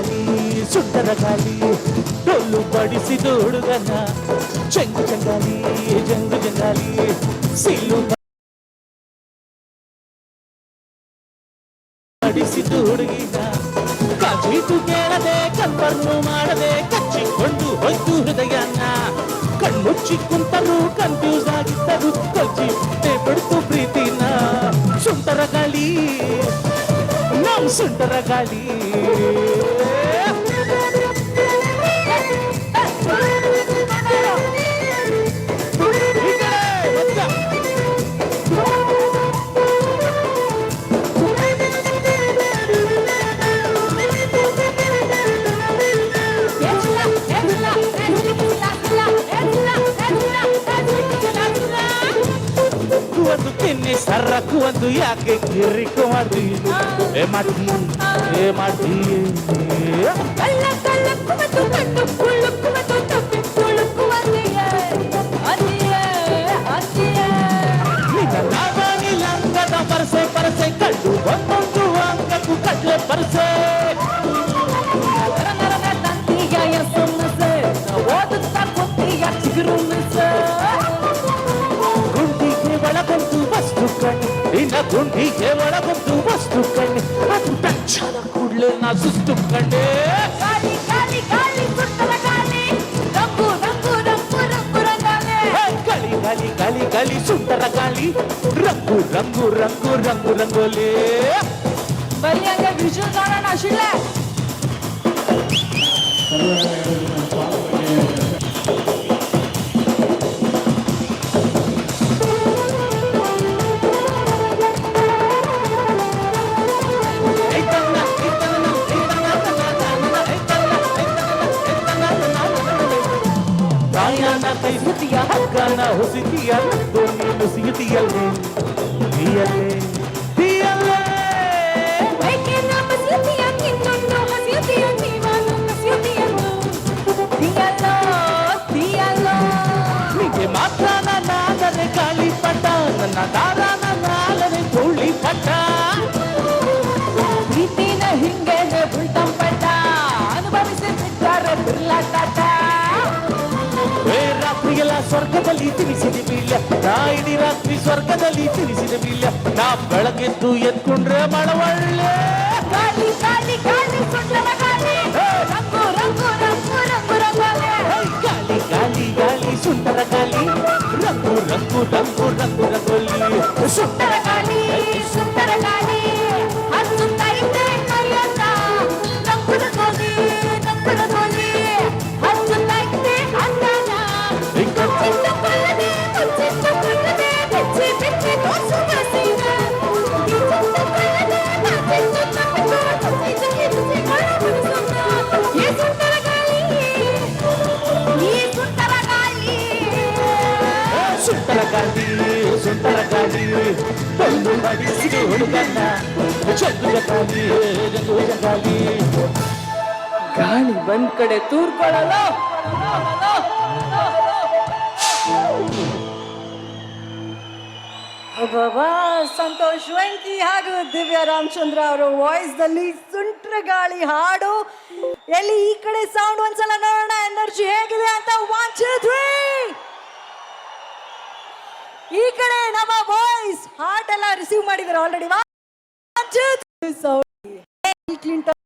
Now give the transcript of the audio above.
ಸುಂಟರ ಗಾಳಿ ಸುಂಟರ ಗಾಳಿ ಡೊಳ್ಳು ಬಡಿಸಿದು ಹುಡುಗನ ಚೆಂಗು ಚಂಗಾಲಿ ಜಂಗು ಜಂಗಾಲಿ ಸಿಲ್ಲು ಬಡಿಸಿದು ಹುಡುಗಿನ ಕಾಜೀತು ಕೇಳದೆ ಕನ್ಫರ್ಮು ಮಾಡದೆ ಕಚ್ಚಿಕೊಂಡು ಹೋಯ್ತು ಹೃದಯನ ಕಣ್ಣುಚ್ಚಿ ಕುಂತರು ಕನ್ಫ್ಯೂಸ್ ಆಗಿದ್ದರು ಕೊಚ್ಚಿ ಬಿಡ್ತು ಪ್ರೀತಿನ ಸುಂಟರ ಗಾಳಿ ನಮ್ ಸುಂಟರ ಗಾಳಿ ಒಂದು ತಿನ್ನಿ ಸರಕು ಒಂದು ಯಾಕೆ ಕಿರಿಕು ಮಾಡ್ದಿ ಏ ಮಾಡ್ತಿ ಏ ಮಾಡ್ತಿ ಕಳ್ಳ ಕಳ್ಳ ಕುಮತು ಕಟ್ಟು ಕುಳ್ಳು ಕಣ್ಣು ನಿನ್ನ ಗುಂಡಿಗೆ ಒಳಗೊಂದು ವಸ್ತು ಕಣ್ಣು ಅದು ತಕ್ಷಣ ಕೂಡ್ಲೆ ನಾ ಸುಸ್ತು ಕಂಡೆ ಗಾಳಿ ಗಾಳಿ ಗಾಳಿ ಸುತ್ತಲ ಗಾಳಿ ರಂಗು ರಂಗು ರಂಗು ರಂಗು ರಂಗಾಲೆ ಹೇ, ಗಾಳಿ ಗಾಳಿ ಗಾಳಿ ಗಾಳಿ ಸುಂದರ ಗಾಳಿ ರಂಗು ರಂಗು ರಂಗು ರಂಗು ರಂಗೋಲಿ ಬರೀ ಹಂಗೆ ವಿಜುವಲ್ ನೋಡೋಣ ಶಿಳ್ಳೆ సాయానకై హుతియ గన హుసితియ దొన్ని ముసితియలే తీయలే తీయలే వైకెన ముసితియ కిన్నొండు హసితియ జీవాను ముసితియ తీయలో తీయలో. నిజే మాత్రాన నాదరే కాలి పట్టాన నాదారా ಸ್ವರ್ಗದಲ್ಲಿ ತಿನಿಸಿದ ಬೀಳ್ಯ ನಾ ಇಡೀ ರಾತ್ರಿ ಸ್ವರ್ಗದಲ್ಲಿ ತಿನಿಸಿದ ಬೀಳ್ಯ ನಾ ಬೆಳಗೆದ್ದು ಎತ್ಕೊಂಡ್ರೆ ಮಳವಳ್ಳೆ ಗಾಳಿ ಗಾಳಿ ಗಾಳಿ ಸುಂದರ ಗಾಳಿ ರಂಗು ರಂಗು ರಂಗು ರಂಗು ರಂಗಾಲೆ ಗಾಳಿ ಸುಂದರ ಗಾಳಿ ಒಂದು ಬಡಿಸಿದ ಹುಡುಗನ್ನ. ಚಂದ್ರ ಗಾಳಿ ಬಂದ್ ಕಡೆ ತೂರ್ಕೊಳ್ಳಲ್ಲ ಸಂತೋಷ್ ವೆಂಕಿ ಹಾಗೂ ದಿವ್ಯ ರಾಮಚಂದ್ರ ಅವರ ವಾಯ್ಸ್ ದಲ್ಲಿ ಸುಂಟ್ರ ಗಾಳಿ ಹಾಡು. ಎಲ್ಲಿ ಈ ಕಡೆ ಸೌಂಡ್ ಒಂದ್ಸಲ ನೋಡೋಣ ಎನರ್ಜಿ ಹೇಗಿದೆ ಅಂತ ಒನ್ ಈ ಕಡೆ ನಮ್ಮ ಬಾಯ್ಸ್ ಹಾರ್ಟ್ ಎಲ್ಲ ರಿಸೀವ್ ಮಾಡಿದ್ದಾರೆ already one two three Clinton